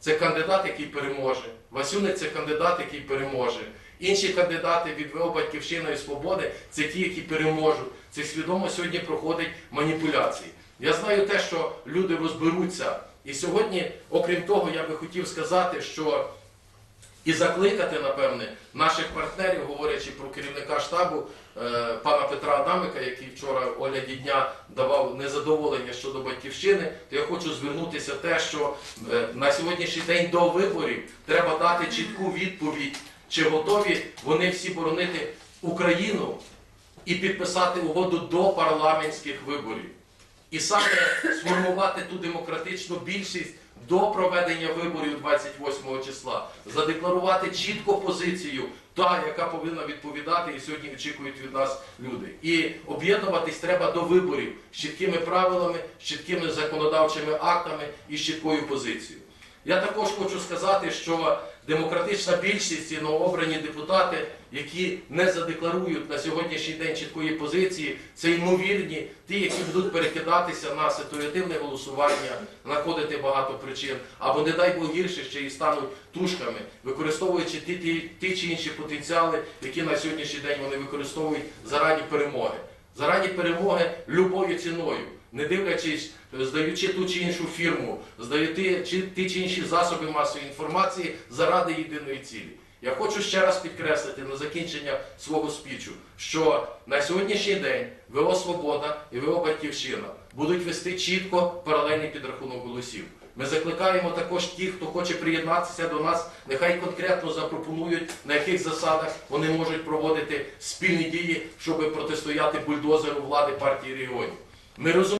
це кандидат, який переможе. Васюник це кандидат, який переможе. Інші кандидати від ВО Батьківщина і Свободи це ті, які переможуть. Це свідомо сьогодні проходить маніпуляції. Я знаю те, що люди розберуться. І сьогодні, окрім того, я би хотів сказати, що і закликати, напевне, наших партнерів, говорячи про керівника штабу е, пана Петра Адамика, який вчора огляді дня давав незадоволення щодо батьківщини, то я хочу звернутися те, що е, на сьогоднішній день до виборів треба дати чітку відповідь, чи готові вони всі боронити Україну і підписати угоду до парламентських виборів. І саме сформувати ту демократичну більшість до проведення виборів 28 числа, задекларувати чітко позицію, та, яка повинна відповідати, і сьогодні очікують від нас люди. І об'єднуватись треба до виборів з чіткими правилами, з чіткими законодавчими актами і з чіткою позицією. Я також хочу сказати, що демократична більшість і новообрані депутати, які не задекларують на сьогоднішній день чіткої позиції, це ймовірні ті, які будуть перекидатися на ситуативне голосування, знаходити багато причин, або не дай Бог гірше ще і стануть тушками, використовуючи ті, ті, ті чи інші потенціали, які на сьогоднішній день вони використовують зарані перемоги. Зарані перемоги любою ціною, не дивлячись, здаючи ту чи іншу фірму, здаючи чи- ті чи інші засоби масової інформації заради єдиної цілі. Я хочу ще раз підкреслити на закінчення свого спічу, що на сьогоднішній день ВО Свобода і ВО Батьківщина будуть вести чітко паралельний підрахунок голосів. Ми закликаємо також тих, хто хоче приєднатися до нас, нехай конкретно запропонують, на яких засадах вони можуть проводити спільні дії, щоб протистояти бульдозеру влади партії регіонів. Ми розуміємо,